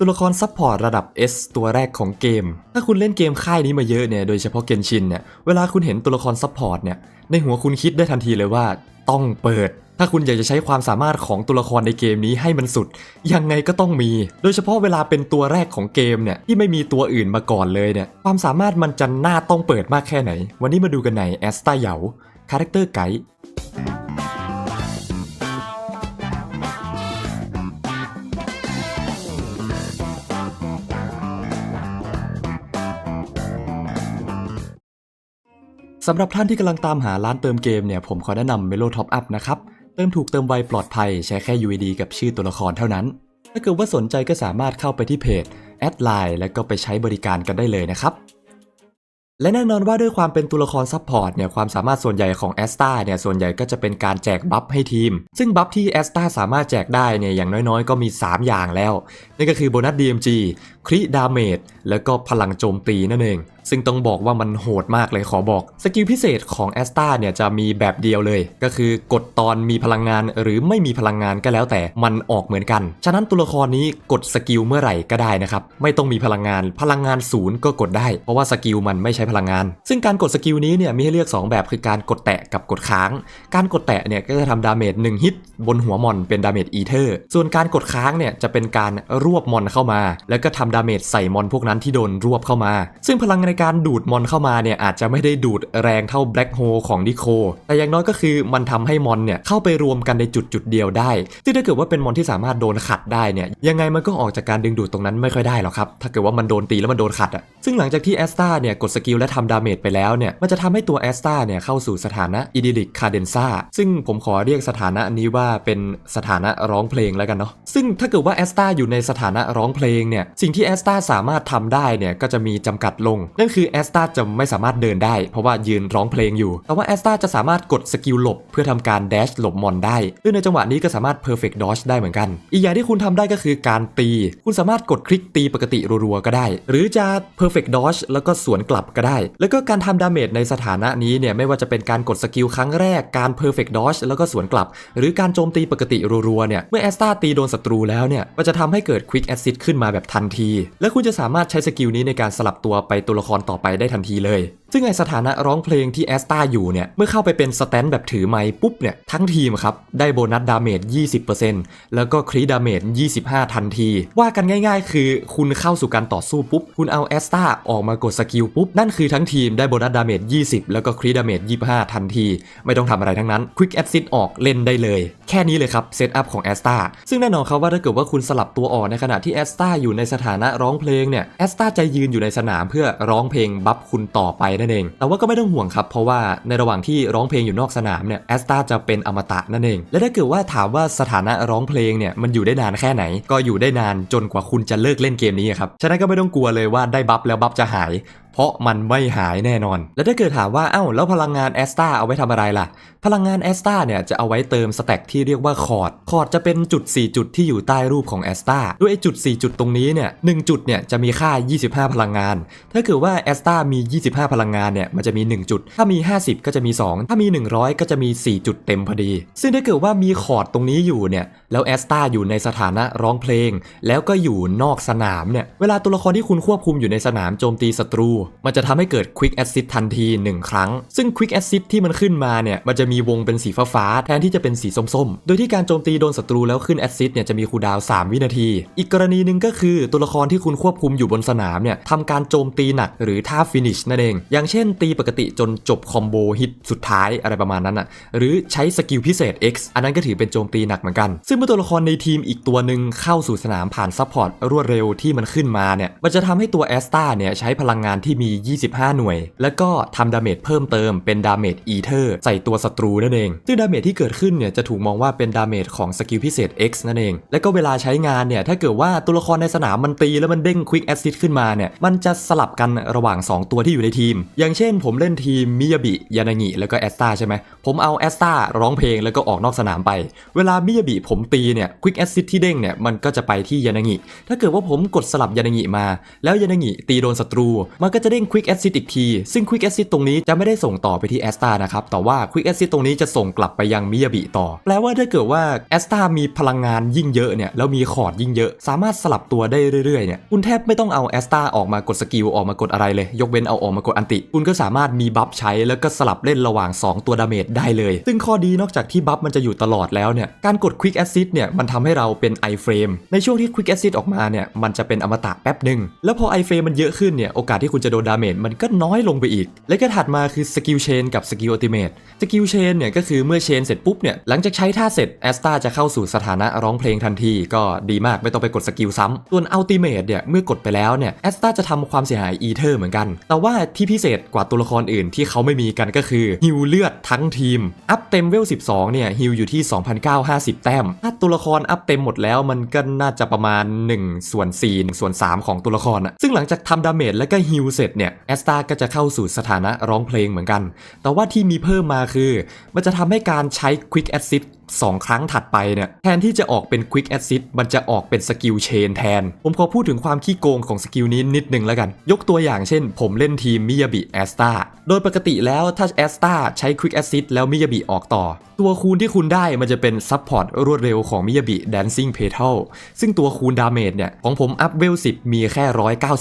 ตัวละครซัพพอร์ตระดับ S ตัวแรกของเกม ถ้าคุณเล่นเกมค่ายนี้มาเยอะเนี่ย โดยเฉพาะเกนชินเนี่ย เวลาคุณเห็นตัวละครซัพพอร์ตเนี่ย ในหัวคุณคิดได้ทันทีเลยว่าต้องเปิด ถ้าคุณอยากจะใช้ความสามารถของตัวละครในเกมนี้ให้มันสุด ยังไงก็ต้องมี โดยเฉพาะเวลาเป็นตัวแรกของเกมเนี่ยที่ไม่มีตัวอื่นมาก่อนเลยเนี่ย ความสามารถมันจะน่าต้องเปิดมากแค่ไหน วันนี้มาดูกันในแอสตาเหยาคาแรคเตอร์ไกด์ สำหรับท่านที่กำลังตามหาร้านเติมเกมเนี่ยผมขอแนะนำ Melo Top Up นะครับ เติมถูกเติมไวปลอดภัยใช้แค่ UID กับชื่อตัวละครเท่านั้น ถ้าเกิดว่าสนใจก็สามารถเข้าไปที่เพจแอดไลน์แล้วก็ไปใช้บริการกันได้เลยนะครับ และแน่นอนว่าด้วยความเป็นตัวละครซัพพอร์ตเนี่ยความสามารถส่วนใหญ่ของแอสตาเนี่ยส่วนใหญ่ก็จะเป็นการแจกบัฟให้ทีม ซึ่งบัฟที่แอสตาสามารถแจกได้เนี่ยอย่างน้อยๆ ก็มี 3 อย่างแล้วนั่นก็คือโบนัส DMG คริดาเมจแล้วก็พลังโจมตีนั่นเอง ซึ่งต้องบอกว่ามันโหดมากเลยขอบอก สกิลพิเศษของแอสตาเนี่ยจะมีแบบเดียวเลย ก็คือกดตอนมีพลังงานหรือไม่มีพลังงานก็แล้วแต่มันออกเหมือนกัน ฉะนั้นตัวละครนี้กดสกิลเมื่อไหร่ก็ได้นะครับ ไม่ต้องมีพลังงาน พลังงานศูนย์ก็กดได้ เพราะว่าสกิลมันไม่ใช้พลังงาน ซึ่งการกดสกิลนี้เนี่ยมีให้เลือก 2 แบบคือการกดแตะกับกดค้าง การกดแตะเนี่ยก็จะทำดาเมจ1ฮิตบนหัวมอนเป็นดาเมจอีเทอร์ ส่วนการกดค้างเนี่ยจะเป็นการรวบมอนเข้ามา แล้วก็ทำดาเมจใส่มอนพวกนั้นที่โดนรวบเข้ามา ซึ่งพลังในการดูดมอนเข้ามาเนี่ยอาจจะไม่ได้ดูดแรงเท่าแบล็ k โฮของดิโค แต่อย่างน้อยก็คือมันทำให้มอนเนี่ยเข้าไปรวมกันในจุดจุดเดียวได้ ซึ่งถ้าเกิดว่าเป็นมอนที่สามารถโดนขัดได้เนี่ยยังไงมันก็ออกจากการดึงดูดตรงนั้นไม่ค่อยได้หรอกครับ ถ้าเกิดว่ามันโดนตีแล้วมันโดนขัดอะซึ่งหลังจากที่แอสตาเนี่ยกดสกิลและทำดาเมจไปแล้วเนี่ยมันจะทำให้ตัวแอสตาเนี่ยเข้าสู่สถานะอิดิลิกคาเดนซาซึ่งผมขอเรียกสถานะนี้ว่าเป็นสถานะร้องเพลงแล้วกันเนาะซึ่งถ้าเกิดว่าแอสตาอยู่ในสถานะร้องเพลงเนี่ยสิ่งที่แอสตาสามารถทำได้เนี่ยก็จะมีจำกัดลงนั่นคือแอสตาจะไม่สามารถเดินได้ เพราะว่ายืนร้องเพลงอยู่ แต่ว่าแอสตาจะสามารถกดสกิลหลบเพื่อทำการแดชหลบมอนได้ซึ่งในจังหวะนี้ก็สามารถ perfect dodge ได้เหมือนกัน อีกอย่างที่คุณทำได้ก็คือการตี คุณสามารถกดคลิกตีปกติรัวๆก็ได้ หรือจะ perfect dodge แล้วก็สวนกลับก็ได้ แล้วก็การทำดาเมจในสถานะนี้เนี่ยไม่ว่าจะเป็นการกดสกิลครั้งแรกการ perfect dodge แล้วก็สวนกลับ หรือการโจมตีปกติรัวๆเนี่ยเมื่อแอสตาตีโดนศัตรูแล้วเนี่ยก็จะทำให้เกิด quick assist ขึ้นมาแบบทันที และคุณจะสามารถใช้สกิลนี้ในการสลับตัวไปตัวละครต่อไปได้ทันทีเลยซึ่งไอสถานะร้องเพลงที่แอสตาอยู่เนี่ย เมื่อเข้าไปเป็นสแตนแบบถือไม้ปุ๊บเนี่ย ทั้งทีมครับ ได้โบนัสดาเมจ 20%แล้วก็ครีดาเมจ 25 ทันที ว่ากันง่ายๆ คือคุณเข้าสู่การต่อสู้ปุ๊บ คุณเอาแอสตาออกมากดสกิลปุ๊บ นั่นคือทั้งทีมได้โบนัสดาเมจ 20 แล้วก็ครีดาเมจ 25 ทันที ไม่ต้องทำอะไรทั้งนั้น Quick Assist ออกเล่นได้เลย แค่นี้เลยครับเซตอัพของแอสตาซึ่งแน่นอนครับว่าถ้าเกิดว่าคุณสลับตัวออกในขณะที่แอสตาอยู่ในสถานะร้องเพลงเนี่ยแอสตาจะยืนอยู่ในสนามเพื่อร้องเพลงบัฟคุณต่อไปนั่นเอง แต่ว่าก็ไม่ต้องห่วงครับ เพราะว่าในระหว่างที่ร้องเพลงอยู่นอกสนามเนี่ยแอสตาจะเป็นอมตะนั่นเอง และถ้าเกิดว่าถามว่าสถานะร้องเพลงเนี่ยมันอยู่ได้นานแค่ไหน ก็อยู่ได้นานจนกว่าคุณจะเลิกเล่นเกมนี้ครับ ฉะนั้นก็ไม่ต้องกลัวเลยว่าได้บัฟแล้วบัฟจะหาย เพราะมันไม่หายแน่นอน และถ้าเกิดถามว่าเอ้าแล้วพลังงานแอสตาเอาไว้ทำอะไรล่ะ พลังงานแอสตาเนี่ยจะเอาไว้เติมสแต็กที่เรียกว่าคอร์ด คอร์ดจะเป็นจุด 4 จุดที่อยู่ใต้รูปของแอสตาด้วยไอ้จุด 4 จุดตรงนี้เนี่ยหจุดเนี่ยจะมีค่า 25 พลังงาน ถ้าเกิดว่าแอสตามี 25 พลังงานเนี่ยมันจะมี 1 จุด ถ้ามี 50 ก็จะมี 2 ถ้ามี 100 ก็จะมี 4 จุดเต็มพอดี ซึ่งถ้าเกิดว่ามีคอร์ดตรงนี้อยู่เนี่ยแล้วแอสตาอยู่ในสถานะร้องเพลง แล้วก็อยู่นอกสนามเนี่ยเวลาตัวละครที่คุณควบคุมอยู่ในสนามโจมตีศัตรูมันจะทำให้เกิด Quick Assist ทันที 1 ครั้ง ซึ่ง Quick Assist ที่มันขึ้นมาเนี่ย มันจะมีวงเป็นสีฟ้าแทนที่จะเป็นสีส้มๆ โดยที่การโจมตีโดนศัตรูแล้วขึ้น Assist เนี่ยจะมีคูดาว 3 วินาที อีกกรณีหนึ่งก็คือตัวละครที่คุณควบคุมอยู่บนสนามเนี่ยทำการโจมตีหนักหรือท่า Finish นั่นเอง อย่างเช่น ตีปกติจนจบคอมโบฮิตสุดท้ายอะไรประมาณนั้นอะ หรือใช้สกิลพิเศษ X อันนั้นก็ถือเป็นโจมตีหนักเหมือนกัน ซึ่งเมื่อตัวละครในทีมอีกตัวหนึ่งเข้าสู่สนามผ่านซัพพอร์ตรวดเร็วที่มันขึ้นมาเนี่ยมันจะทำให้ตัวแอสตาเนี่ยใช้พลังงานที่มี 25 หน่วย แล้วก็ทำดาเมจเพิ่มเติมเป็นดาเมจอีเทอร์ใส่ตัวศัตรูนั่นเอง ซึ่งดาเมจที่เกิดขึ้นเนี่ยจะถูกมองว่าเป็นดาเมจของสกิลพิเศษ X นั่นเอง และก็เวลาใช้งานเนี่ยถ้าเกิดว่าตัวละครในสนามมันตีแล้วมันเด้ง Quick Assist ขึ้นมาเนี่ยมันจะสลับกันระหว่าง 2 ตัวที่อยู่ในทีม อย่างเช่น ผมเล่นทีมมิยาบิยานางิแล้วก็แอสตาใช่ไหมผมเอาแอสตาร้องเพลงแล้วก็ออกนอกสนามไป เวลามิยาบิผมตีเนี่ย Quick Assist ที่เด้งเนี่ยมันก็จะไปที่ยานางิถ้าเกิดว่าผมกดสลับยานางิมา แล้วยานางิตีโดนศัตรูมันก็ก็จะเด้ง Quick Assist อีกที ซึ่ง Quick Assist ตรงนี้จะไม่ได้ส่งต่อไปที่แอสตานะครับ แต่ว่า Quick Assist ตรงนี้จะส่งกลับไปยังมิยาบิต่อ แปลว่าถ้าเกิดว่าแอสตามีพลังงานยิ่งเยอะเนี่ย แล้วมีคอร์ดยิ่งเยอะ สามารถสลับตัวได้เรื่อยๆ เนี่ย คุณแทบไม่ต้องเอาแอสตาออกมากดสกิลออกมากดอะไรเลย ยกเว้นเอาออกมากดอันติ คุณก็สามารถมีบัฟใช้แล้วก็สลับเล่นระหว่าง 2 ตัวดาเมจได้เลย ซึ่งข้อดีนอกจากที่บัฟมันจะอยู่ตลอดแล้วเนี่ย การกด Quick Assist เนี่ย มันทำให้เราเป็น iframe ในช่วงที่ Quick Assist ออกมาเนี่ย มันจะเป็นอมตะแป๊บหนึ่งแล้วพอ iframe มันเยอะขึ้นเนี่ย โอกาสที่คุณจะโดนดาเมจมันก็น้อยลงไปอีก และก็ถัดมาคือสกิลเชนกับสกิลอัลติเมทสกิลเชนเนี่ยก็คือเมื่อเชนเสร็จปุ๊บเนี่ยหลังจากใช้ท่าเสร็จแอสตาจะเข้าสู่สถานะร้องเพลงทันที ก็ดีมากไม่ต้องไปกดสกิลซ้ำส่วนอัลติเมทเนี่ยเมื่อกดไปแล้วเนี่ยแอสตาจะทำความเสียหายอีเทอร์เหมือนกัน แต่ว่าที่พิเศษกว่าตัวละครอื่นที่เขาไม่มีกันก็คือฮิวเลือดทั้งทีม อัพเต็มเวล 12 เนี่ยฮิวอยู่ที่ 2,950 แต้ม ถ้าตัวละครอัพเต็มหมดแล้วมันก็น่าจะประมาณ1ส่วน4 1ส่วน3 ของตัวละครอะซึ่งหลังจากทำดาเมจแล้วก็ฮิวเสร็จเนี่ยแอสตาก็จะเข้าสู่สถานะร้องเพลงเหมือนกัน แต่ว่าที่มีเพิ่มมาคือ มันจะทำให้การใช้ Quick Assist สองครั้งถัดไปเนี่ยแทนที่จะออกเป็น Quick Assist มันจะออกเป็นสกิลเชนแทน ผมขอพูดถึงความขี้โกงของสกิลนี้นิดนึงแล้วกัน ยกตัวอย่างเช่น ผมเล่นทีมมิยาบิแอสตาโดยปกติแล้วถ้าแอสตาใช้ Quick Assist แล้วมิยาบิออกต่อ ตัวคูณที่คุณได้มันจะเป็นซัพพอร์ตรวดเร็วของมิยาบิ Dancing Petal ซึ่งตัวคูณดาเมจเนี่ยของผมอัพเวล10 มีแค่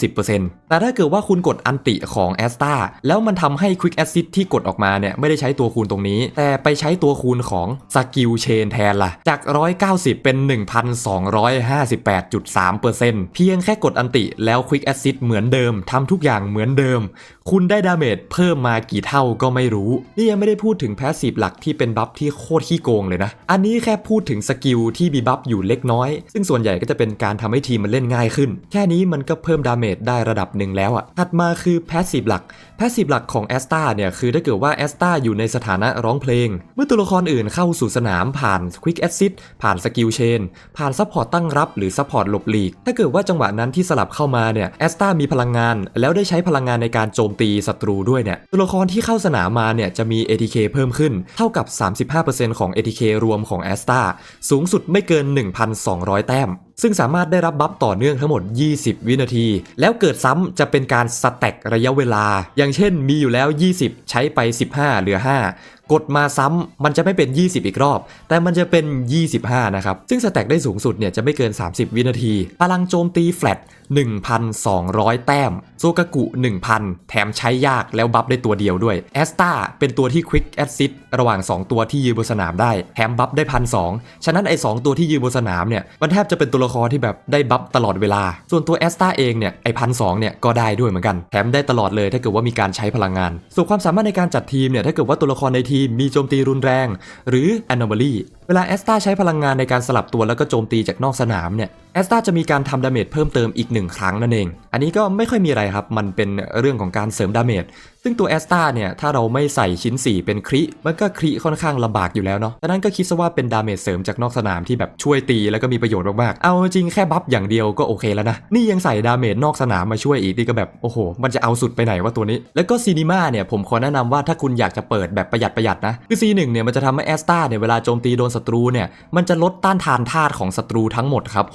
190%แต่ถ้าเกิดว่าคุณกดอันติของแอสตาแล้วมันทำให้ Quick Assist ที่กดออกมาเนี่ยไม่ได้ใช้ตัวคูณตรงนี้ แต่ไปใช้ตัวคูณของสกิลเชนแทนล่ะ จาก 190 เป็น 1,258.3%เพียงแค่กดอันติแล้ว Quick Assist เหมือนเดิมทำทุกอย่างเหมือนเดิม คุณได้ดาเมจเพิ่มมากี่เท่าก็ไม่รู้ นี่ยังไม่ได้พูดถึงแพสซีฟหลักที่เป็นบัฟที่โคตรขี้โกงเลยนะ อันนี้แค่พูดถึงสกิลที่มีบัฟอยู่เล็กน้อย ซึ่งส่วนใหญ่ก็จะเป็นการทำให้ทีมมันเล่นง่ายขึ้น แค่นี้มันก็เพิ่มดาเมจได้ระดับหนึ่งแล้วอะ่ะถัดมาคือแพสซีฟหลักแพสซีฟหลักของแอสตาเนี่ยคือถ้าเกิดว่าแอสตาอยู่ในสถานะร้องเพลง เมื่อตัวละครอื่นเข้าสู่สนามผ่าน Quick Assist ผ่านสกิลเชนผ่านซัพพอร์ตตั้งรับหรือซัพพอร์ตหลบหลีก ถ้าเกิดว่าจังหวะนั้นที่สลับเข้ามาเนี่ยแอสตามีพลังงาน แล้วได้ใช้พลังงานในการโจมตีศัตรูด้วยเนี่ยตัวละครที่เข้าสนามมาเนี่ยจะมี ATK เพิ่มขึ้น เท่ากับ 35%ของ ATK รวมของแอสตาสูงสุดไม่เกิน 1,200 แต้ม ซึ่งสามารถได้รับบัฟต่อเนื่องทั้งหมด 20 วินาที แล้วเกิดซ้ำจะเป็นการสแต็กระยะเวลา อย่างเช่นมีอยู่แล้ว 20 ใช้ไป 15 เหลือ 5กดมาซ้ำมันจะไม่เป็น 20 อีกรอบ แต่มันจะเป็น 25 นะครับ ซึ่งสแต็กได้สูงสุดเนี่ยจะไม่เกิน 30 วินาที พลังโจมตีแฟลต1,200 แต้ม โซกากุ 1,000 แถมใช้ยากแล้วบัฟได้ตัวเดียวด้วย แอสตาเป็นตัวที่ Quick Assist ระหว่าง 2 ตัวที่ยืนบนสนามได้ แถมบัฟได้พันสฉะนั้นไอ้2ตัวที่ยืนบนสนามเนี่ย มันแทบจะเป็นตัวละครที่แบบได้บัฟตลอดเวลา ส่วนตัวแอสตาเองเนี่ยไอพันสเนี่ยก็ได้ด้วยเหมือนกันแถมได้ตลอดเลยถ้าเกิดว่ามีการใช้พลังงาน ส่วนความสามารถในการจัดทีมเนี่ยถ้าเกิดว่าตัวละครในทีมมีโจมตีรุนแรง หรือ anomaly เวลาแอสตาใช้พลังงานในการสลับตัวแล้วก็โจมตีจากนอกสนามเนี่ยแอสตาจะมีการทำดาเมจเพิ่มเติมอีกหนึ่งครั้งนั่นเอง อันนี้ก็ไม่ค่อยมีอะไรครับ มันเป็นเรื่องของการเสริมดาเมจ ซึ่งตัวแอสตาเนี่ย ถ้าเราไม่ใส่ชิ้น 4 เป็นคริ มันก็คริค่อนข้างลำบากอยู่แล้วเนาะดังนั้นก็คิดซะว่าเป็นดาเมจเสริมจากนอกสนามที่แบบช่วยตีแล้วก็มีประโยชน์มากๆ เอาจริงแค่บัฟอย่างเดียวก็โอเคแล้วนะ นี่ยังใส่ดาเมจนอกสนามมาช่วยอีกนี่ก็แบบโอ้โห มันจะเอาสุดไปไหนวะตัวนี้ แล้วก็ซีนีมาเนี่ยผมขอแนะนำว่าถ้าคุณอยากจะเปิดแบบประหยัดประหยัดนะ คือ C1 เนี่ยมันจะทำให้แอสตาเนี่ยเวลาโจมตีโดนศัตรูเนี่ยมันจะลดต้านทานธาตุของศัตรูทั้งหมดครับ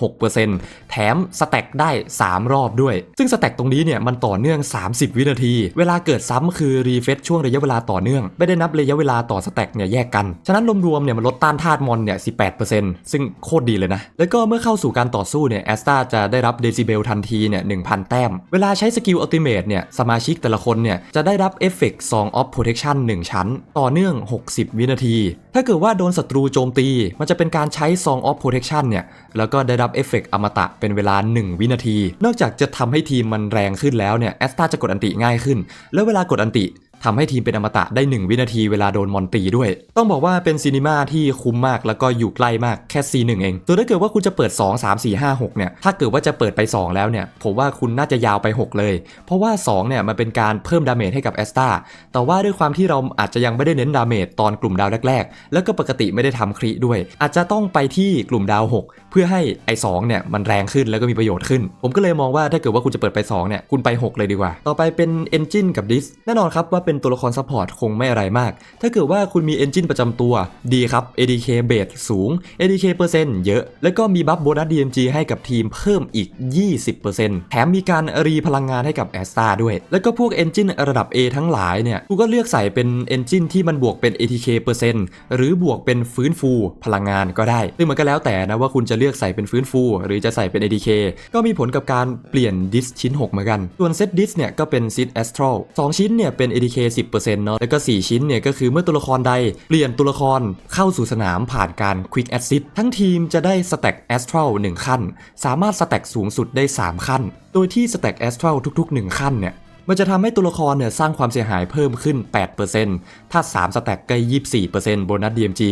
6%แถมสแต็กได้ 3 รอบด้วย ซึ่งสแต็กตรงนี้เนี่ยมันต่อเนื่อง 30 วินาที เวลาเกิดซ้ำคือรีเฟซช่วงระยะเวลาต่อเนื่อง ไม่ได้นับระยะเวลาต่อสแต็กเนี่ยแยกกัน ฉะนั้นรวมๆเนี่ยมันลดต้านธาตุมอนเนี่ย18%ซึ่งโคตรดีเลยนะ แล้วก็เมื่อเข้าสู่การต่อสู้เนี่ยแอสตาจะได้รับเดซิเบลทันทีเนี่ย1,000 แต้ม เวลาใช้สกิลอัลติเมทเนี่ยสมาชิกแต่ละคนเนี่ยจะได้รับเอฟเฟกต์ Song of Protection 1ชั้น ต่อเนื่อง 60 วินาที ถ้าเกิดว่าโดนศัตรูโจมตี มันจะเป็นการใช้ Song of Protection เนี่ย แล้วก็ได้รับเอฟเฟกต์อมตะเป็นเวลา 1 วินาที นอกจากจะทำให้ทีมมันแรงขึ้นแล้วเนี่ยแอสตาจะกดอันติง่ายขึ้น แล้วเวลากดอันติ ทำให้ทีมเป็นอมตะได้ 1 วินาทีเวลาโดนมอนตีด้วย ต้องบอกว่าเป็นซีนิมาที่คุ้มมากแล้วก็อยู่ใกล้มากแค่ C1 เองตัวถ้าเกิดว่าคุณจะเปิด 2 3 4 5 6เนี่ยถ้าเกิดว่าจะเปิดไป 2 แล้วเนี่ยผมว่าคุณน่าจะยาวไป 6 เลย เพราะว่า2เนี่ยมันเป็นการเพิ่มดาเมจให้กับแอสตาแต่ว่าด้วยความที่เราอาจจะยังไม่ได้เน้นดาเมจตอนกลุ่มดาวแรกๆ แล้วก็ปกติไม่ได้ทำคริด้วย อาจจะต้องไปที่กลุ่มดาว 6 เพื่อให้ไอ้2เนี่ยมันแรงขึ้นแล้วก็มีประโยชน์ขึ้น ผมก็เลยมองว่าถ้าเกิดว่าคุณจะเปิดไป2เนี่ยคุณไป 6 เลยดีกว่า ต่อไปเป็น Engine กับ Disk แน่นอนครับว่าเป็นเป็นตัวละครซัพพอร์ตคงไม่อะไรมาก ถ้าเกิดว่าคุณมีเอนจินประจำตัวดีครับ ADK เบสสูง ADK เปอร์เซ็นต์เยอะ แล้วก็มีบัฟโบนัส DMG ให้กับทีมเพิ่มอีก 20%แถมมีการรีพลังงานให้กับแอสตาด้วย แล้วก็พวกเอนจินระดับ A ทั้งหลายเนี่ยกูก็เลือกใส่เป็นเอนจินที่มันบวกเป็น ATK เปอร์เซ็นต์หรือบวกเป็นฟื้นฟูพลังงานก็ได้ ซึ่งมันก็แล้วแต่นะว่าคุณจะเลือกใส่เป็นฟื้นฟู หรือจะใส่เป็น ATK ก็มีผลกับการเปลี่ยนดิสชิ้น 6 เหมือนกัน ส่วนเซตดิสเนี่ยก็เป็นซิ t แอสทร l 2ชิ้นเนี่ยเป็น ATK 10%เนาะแล้วก็ 4 ชิ้นเนี่ยก็คือเมื่อตัวละครใด เปลี่ยนตัวละครเข้าสู่สนามผ่านการ Quick Assist ทั้งทีมจะได้สแต็ก Astral 1 ขั้น สามารถสแต็กสูงสุดได้ 3 ขั้น โดยที่สแต็ก Astral ทุก ๆ 1 ขั้นเนี่ยมันจะทำให้ตัวละครเนี่ยสร้างความเสียหายเพิ่มขึ้น 8%ถ้า 3 สแต็กก็24%โบนัส DMG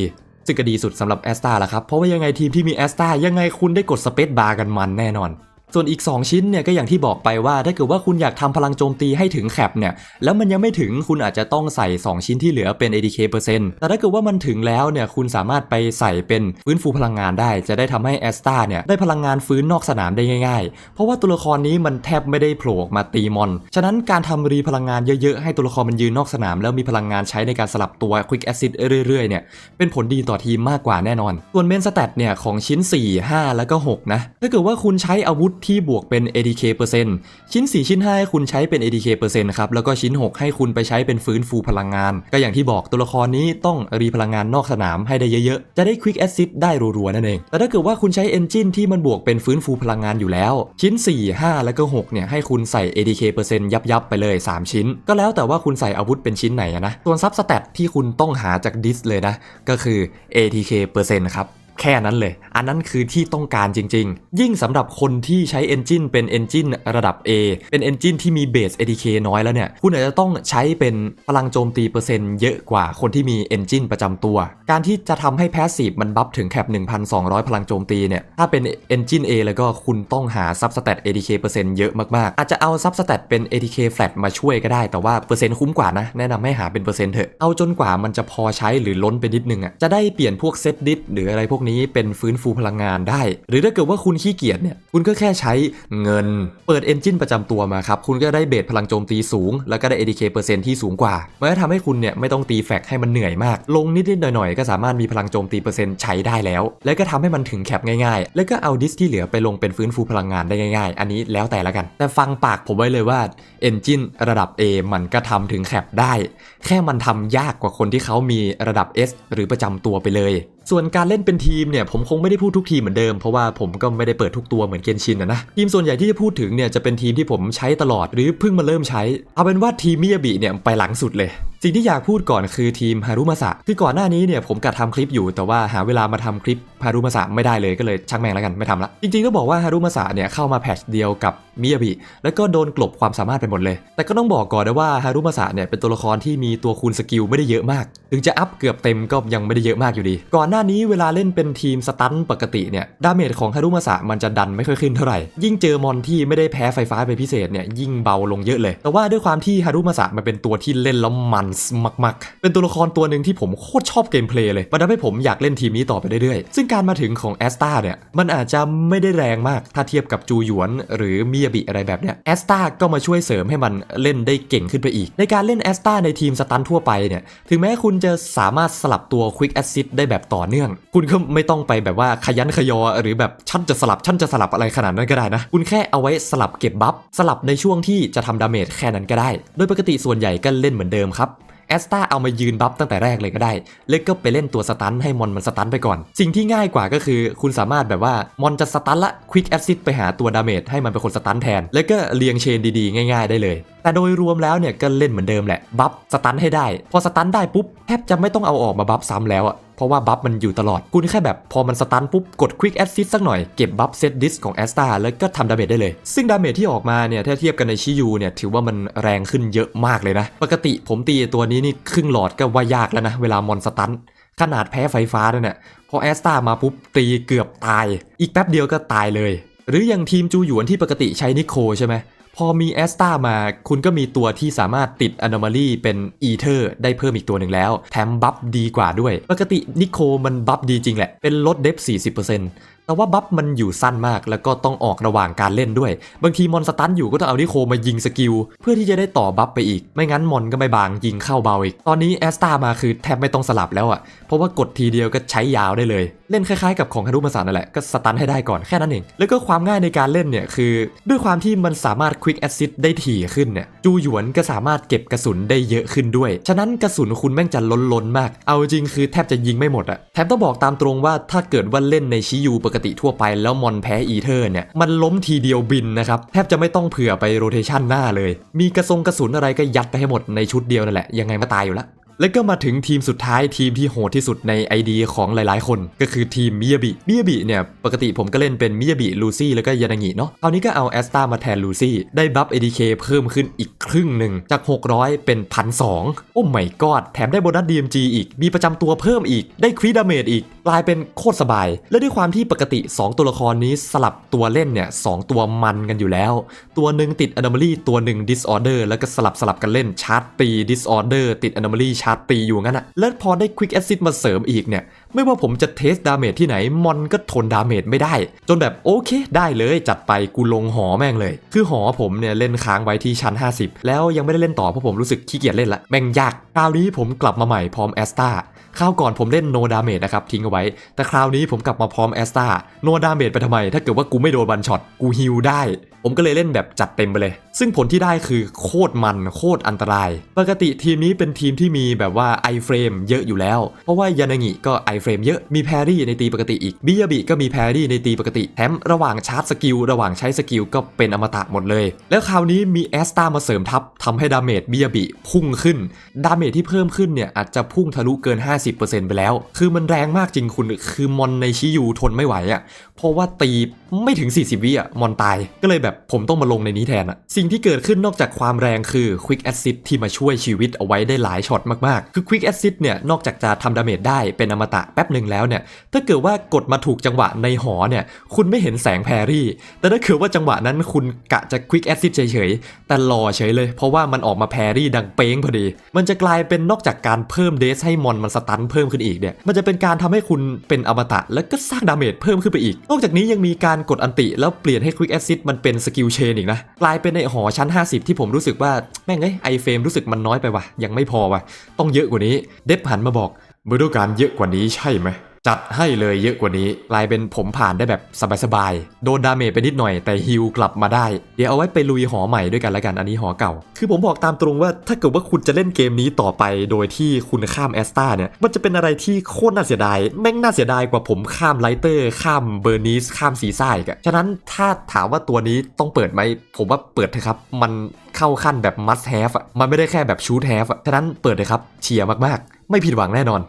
ซึ่งก็ดีสุดสำหรับแอสตาละครับ เพราะว่ายังไงทีมที่มีแอสตายังไงคุณได้กดสเปซบาร์กันมันแน่นอน ส่วนอีก 2 ชิ้นเนี่ยก็อย่างที่บอกไปว่าถ้าเกิดว่าคุณอยากทำพลังโจมตีให้ถึงแคปเนี่ยแล้วมันยังไม่ถึงคุณอาจจะต้องใส่ 2 ชิ้นที่เหลือเป็น ADK เปอร์เซ็นต์แต่ถ้าเกิดว่ามันถึงแล้วเนี่ยคุณสามารถไปใส่เป็นฟื้นฟูพลังงานได้ จะได้ทำให้แอสตาเนี่ยได้พลังงานฟื้นนอกสนามได้ง่ายๆ เพราะว่าตัวละครนี้มันแทบไม่ได้โผล่ออกมาตีมอน ฉะนั้นการทำรีพลังงานเยอะๆ ให้ตัวละครมันยืนนอกสนาม แล้วมีพลังงานใช้ในการสลับตัว Quick Acid เรื่อยๆเนี่ยเป็นผลดีต่อทีมมากกว่าแน่นอน ส่วนเมนสแตทเนี่ยของชิ้น 4 5 แล้วก็ 6 นะ ถ้าเกิดว่าคุณใช้อาวุธที่บวกเป็น ADK เปอร์เซ็นต์ชิ้น 4 ชิ้น 5 ให้คุณใช้เป็น ADK เปอร์เซ็นต์ครับ แล้วก็ชิ้น 6 ให้คุณไปใช้เป็นฟื้นฟูพลังงาน ก็อย่างที่บอกตัวละครนี้ต้องรีพลังงานนอกสนามให้ได้เยอะๆ จะได้ Quick Assist ได้รัวๆ นั่นเอง แต่ถ้าเกิดว่าคุณใช้ Engine ที่มันบวกเป็นฟื้นฟูพลังงานอยู่แล้ว ชิ้น 4 5 แล้วก็ 6 เนี่ยให้คุณใส่ ADK เปอร์เซ็นต์ยับๆไปเลย 3 ชิ้น ก็แล้วแต่ว่าคุณใส่อาวุธเป็นชิ้นไหนนะส่วนซับสแตทที่คุณต้องหาจากดิสเลยนะก็คือ ATK เปอร์เซ็นต์ครับ แค่นั้นเลย อันนั้นคือที่ต้องการจริง ๆ ยิ่งสำหรับคนที่ใช้ Engine เป็น Engine ระดับ A เป็น Engine ที่มีเบส ATK น้อยแล้วเนี่ย คุณอาจจะต้องใช้เป็นพลังโจมตีเปอร์เซ็นต์เยอะกว่าคนที่มี Engine ประจำตัว การที่จะทำให้ Passive มันบัฟถึงแคป 1,200 พลังโจมตีเนี่ย ถ้าเป็น Engine A แล้วก็คุณต้องหา Substat ATK เปอร์เซ็นต์เยอะมากๆ อาจจะเอา Substat เป็น ATK flat มาช่วยก็ได้ แต่ว่าเปอร์เซ็นต์คุ้มกว่านะ แนะนำให้หาเป็นเปอร์เซ็นต์เถอะ เอาจนกว่ามันจะพอใช้หรือล้นไปนิดนึงอะ จะได้เปลี่ยนพวกเซตดิสหรืออะไรพวกนี้เป็นฟื้นฟูพลังงานได้ หรือถ้าเกิดว่าคุณขี้เกียจเนี่ยคุณก็แค่ใช้เงิน เปิด Engine ประจำตัวมาครับ คุณก็ได้เบสพลังโจมตีสูง แล้วก็ได้ ADK เปอร์เซ็นที่สูงกว่ามันก็ทำให้คุณเนี่ยไม่ต้องตีแฟกให้มันเหนื่อยมาก ลงนิดๆหน่อยๆ ก็สามารถมีพลังโจมตีเปอร์เซ็นต์ใช้ได้แล้ว แล้วก็ทำให้มันถึงแคปง่ายๆ แล้วก็เอาดิสที่เหลือไปลงเป็นฟื้นฟูพลังงานได้ง่ายๆ อันนี้แล้วแต่ละกัน แต่ฟังปากผมไว้เลยว่า Engine ระดับ A มันก็ทำถึงแคปได้ แค่มันทำยากกว่าคนที่เขามีระดับ S หรือประจำตัวไปเลย ส่วนการเล่นเป็นทีมเนี่ยผมคงไม่ได้พูดทุกทีมเหมือนเดิมเพราะว่าผมก็ไม่ได้เปิดทุกตัวเหมือนเกนชินนะนะทีมส่วนใหญ่ที่จะพูดถึงเนี่ยจะเป็นทีมที่ผมใช้ตลอดหรือเพิ่งมาเริ่มใช้ เอาเป็นว่าทีมมิยาบิเนี่ยไปหลังสุดเลย สิ่งที่อยากพูดก่อนคือทีมฮารุมาสะคือก่อนหน้านี้เนี่ยผมกัดทำคลิปอยู่แต่ว่าหาเวลามาทำคลิปฮารุมาสะไม่ได้เลยก็เลยชักแม่งแล้วกันไม่ทำละจริงๆต้องบอกว่าฮารุมาสะเนี่ยเข้ามาแพทชเดียวกับมิยาบิแล้วก็โดนกลบความสามารถไปหมดเลย แต่ก็ต้องบอกก่อนนะว่าฮารุมาสะเนี่ยเป็นตัวละครที่มีตัวคูณสกิลไม่ได้เยอะมาก ถึงจะอัพเกือบเต็มก็ยังไม่ได้เยอะมากอยู่ดี ก่อนหน้านี้เวลาเล่นเป็นทีมสตันปกติเนี่ยดาเมจของฮารุมาสะมันจะดันไม่ค่อยขึ้นเท่าไหร่ ยิ่งเจอมอนที่ไม่ได้แพ้ไฟฟ้าไปนพิเศษเนี่ยยิ่งเบาลงเยอะเลย แต่ว่าด้วยความที่ฮารุมาสะมันเป็นตัวที่เล่นแล้วมันมาก ๆ เป็นตัวละครตัวหนึ่งที่ผมโคตรชอบเกมเพลย์เลยมันทำให้ผมอยากเล่นทีมนี้ต่อไปเรื่อยๆ ซึ่งการมาถึงของแอสตาเนี่ย มันอาจจะไม่ได้แรงมาก ถ้าเทียบกับจูหยวน หรือมิยาบิอะไรแบบเนี้ยแอสตาก็มาช่วยเสริมให้มันเล่นได้เก่งขึ้นไปอีก ในการเล่นแอสตาในทีมสตันทั่วไปเนี่ย ถึงแม้คุณจะสามารถสลับตัว Quick Assist ได้แบบต่อเนื่อง คุณก็ไม่ต้องไปแบบว่าขยันขยอ หรือแบบชั้นจะสลับชั้นจะสลับอะไรขนาดนั้นก็ได้นะ คุณแค่เอาไว้สลับเก็บบัฟสลับในช่วงที่จะทำดาเมจแค่นั้นก็ได้ โดยปกติส่วนใหญ่ก็เล่นเหมือนเดิมครับ แอสตาเอามายืนบัฟตั้งแต่แรกเลยก็ได้แล้วก็ไปเล่นตัวสตันให้มอนมันสตันไปก่อน สิ่งที่ง่ายกว่าก็คือ คุณสามารถแบบว่ามอนจะสตันละควิกแอซิสไปหาตัวดาเมจให้มันเป็นคนสตันแทน แล้วก็เรียงเชนดีๆ ง่ายๆได้เลย แต่โดยรวมแล้วเนี่ยก็เล่นเหมือนเดิมแหละบัฟสตันให้ได้ พอสตันได้ปุ๊บแทบจะไม่ต้องเอาออกมาบัฟซ้ำแล้วอะ เพราะว่าบัฟมันอยู่ตลอด คุณแค่แบบพอมันสตันปุ๊บกด Quick Assist สักหน่อยเก็บบัฟเซตดิสของแอสตาแล้วก็ทำดาเมจได้เลย ซึ่งดาเมจที่ออกมาเนี่ยถ้าเทียบกันในชิยูเนี่ยถือว่ามันแรงขึ้นเยอะมากเลยนะ ปกติผมตีตัวนี้นี่ครึ่งหลอดก็ว่ายากแล้วนะเวลามอนสตันขนาดแพ้ไฟฟ้าด้วยเนี่ยพอแอสตามาปุ๊บตีเกือบตาย อีกแป๊บเดียวก็ตายเลย หรืออย่างทีมจูหยวนที่ปกติใช้นิโคใช่ไหม พอมีแอสตามาคุณก็มีตัวที่สามารถติดอ n o m a l y เป็นอีเทอร์ได้เพิ่มอีกตัวหนึ่งแล้ว แถมบัฟดีกว่าด้วย ปกตินิโคมันบัฟดีจริงแหละ เป็นลดเดฟ40%แแต่ว่าบัฟมันอยู่สั้นมากแล้วก็ต้องออกระหว่างการเล่นด้วย บางทีมอนสตันอยู่ก็ต้องเอานิโคมายิงสกิล เพื่อที่จะได้ต่อบัฟไปอีก ไม่งั้นมอนก็ไม่บางยิงเข้าเบาอีก ตอนนี้แอสตามาคือแทบไม่ต้องสลับแล้วอะ่ะ เพราะว่ากดทีเดียวก็ใช้ยาวได้เลย เล่นคล้ายๆกับของคารุมาสานนั่นแหละ ก็สตันให้ได้ก่อนแค่นั้นเอง แล้วก็ความง่ายในการเล่นเนี่ยคือ ด้วยความที่มันสามารถควิกแอซิดได้ถี่ขึ้นเนี่ยจูหยวนก็สามารถเก็บกระสุนได้เยอะขึ้นด้วย ฉะนั้นกระสุนคุณแม่งจะล้นล้นๆมาก เอาจริงคือแทบจะยิงไม่หมดอะแถมต้องบอกตามตรงว่าถ้าเกิดว่าเล่นในชิยูปกติทั่วไปแล้วมอนแพ้อีเทอร์เนี่ยมันล้มทีเดียวบินนะครับแทบจะไม่ต้องเผื่อไปโรเทชันหน้าเลย มีกระทรงกระสุนอะไรก็ยัดไปให้หมดในชุดเดียวนั่นแหละยังไงมาตายอยู่ละ แล้วก็มาถึงทีมสุดท้ายทีมที่โหดที่สุดใน ID ของหลายๆ คน ก็คือทีมมิยาบิมิยาบิเนี่ย ปกติผมก็เล่นเป็นมิยาบิลูซี่แล้วก็ยานางิเนาะคราวนี้ก็เอาแอสตามาแทนลูซี่ได้บัฟ ADK เพิ่มขึ้นอีกครึ่งหนึ่งจาก 600 เป็น1,200โอ้ไม่กอดแถมได้โบนัส DMG อีก มีประจำตัวเพิ่มอีกได้ครีดาเมจอีกกลายเป็นโคตรสบาย และด้วยความที่ปกติ 2 ตัวละครนี้สลับตัวเล่นเนี่ยสองตัวมันกันอยู่แล้ว ตัวหนึ่งติด Anomaly ตัวหนึ่ง Disorder แล้วก็สลับสลับกันเล่นชาร์จปี Disorder ติด Anomaly ชาร์จปีอยู่งั้นอะแล้วพอได้ Quick Assist มาเสริมอีกเนี่ย ไม่ว่าผมจะเทสดาเมจที่ไหน มอนก็ทนดาเมจไม่ได้ จนแบบโอเค ได้เลยจัดไปกูลงหอแม่งเลย คือหอผมเนี่ยเล่นค้างไว้ที่ชั้น 50 แล้วยังไม่ได้เล่นต่อเพราะผมรู้สึกขี้เกียจเล่นละแม่งยากคราวนี้ผมกลับมาใหม่พร้อมแอสตาคราวก่อนผมเล่นโนดาเมจนะครับทิ้งเอาไว้ แต่คราวนี้ผมกลับมาพร้อมแอสตาโนดาเมจไปทำไม ถ้าเกิดว่ากูไม่โดนบันช็อตกูฮิลได้ ผมก็เลยเล่นแบบจัดเต็มไปเลย ซึ่งผลที่ได้คือโคตรมันโคตรอันตราย ปกติทีมนี้เป็นทีมที่มีแบบว่าไอเฟรมเยอะอยู่แล้ว เพราะว่ายานางิก็ไอเฟรมเยอะมีแพรรี่ในตีปกติอีกบิยาบิก็มีแพรรี่ในตีปกติแถมระหว่างชาร์จสกิลระหว่างใช้สกิลก็เป็นอมตะหมดเลย แล้วคราวนี้มีแอสตามาเสริมทัพทำให้ดาเมจบิยาบิพุ่งขึ้น ดาเมจที่เพิ่มขึ้นเนี่ยอาจจะพุ่งทะลุเกิน 50%ไปแล้ว คือมันแรงมากจริงคุณคือมอนในชิยูทนไม่ไหวอะ่ะเพราะว่าตีไม่ถึง 40วิอะมอนตายก็เลยแบบผมต้องมาลงในนี้แทนอะสิ่งที่เกิดขึ้นนอกจากความแรงคือ Quick Assist ที่มาช่วยชีวิตเอาไว้ได้หลายช็อตมากๆ คือ Quick Assist เนี่ยนอกจากจะทำดาเมจได้เป็นอมตะแป๊บหนึ่งแล้วเนี่ยถ้าเกิดว่ากดมาถูกจังหวะในหอเนี่ยคุณไม่เห็นแสงแพรรี่ แต่ถ้าเกิดว่าจังหวะนั้นคุณกะจะ Quick Assist เฉยๆ แต่รอเฉยเลย เพราะว่ามันออกมาแพรรี่ดังเป้งพอดี มันจะกลายเป็นนอกจากการเพิ่มเดสให้มอนมันสตันเพิ่มขึ้นอีกเนี่ยมันจะเป็นการทำให้คุณเป็นอมตะแล้วก็สร้างดาเมจเพิ่มขึ้นไปอีก นอกจากนี้ยังมีการกดอันติแล้วเปลี่ยนให้ Quick Assist มันเป็นสกิลเชนอีกนะ กลายเป็นในหอชั้น 50 ที่ผมรู้สึกว่าแม่งเอ้ยไอเฟรมรู้สึกมันน้อยไปว่ะ ยังไม่พอว่ะ ต้องเยอะกว่านี้ เดฟหันมาบอกมึงต้องการเยอะกว่านี้ใช่ไหม จัดให้เลยเยอะกว่านี้กลายเป็นผมผ่านได้แบบสบายๆ โดนดาเมจไปนิดหน่อยแต่ฮิลกลับมาได้ เดี๋ยวเอาไว้ไปลุยหอใหม่ด้วยกันละกันอันนี้หอเก่า คือผมบอกตามตรงว่าถ้าเกิดว่าคุณจะเล่นเกมนี้ต่อไป โดยที่คุณข้ามแอสตาเนี่ยมันจะเป็นอะไรที่โคตรน่าเสียดาย แม่งน่าเสียดายกว่าผมข้ามไลเตอร์ ข้ามเบอร์นิสข้ามซีซ่าอีกอะฉะนั้นถ้าถามว่าตัวนี้ต้องเปิดไหมผมว่าเปิดเถอะครับ มันเข้าขั้นแบบ must have อะมันไม่ได้แค่แบบ shoot have อะฉะนั้นเปิดเลยครับเชียร์มากๆ ไม่ผิดหวังแน่นอน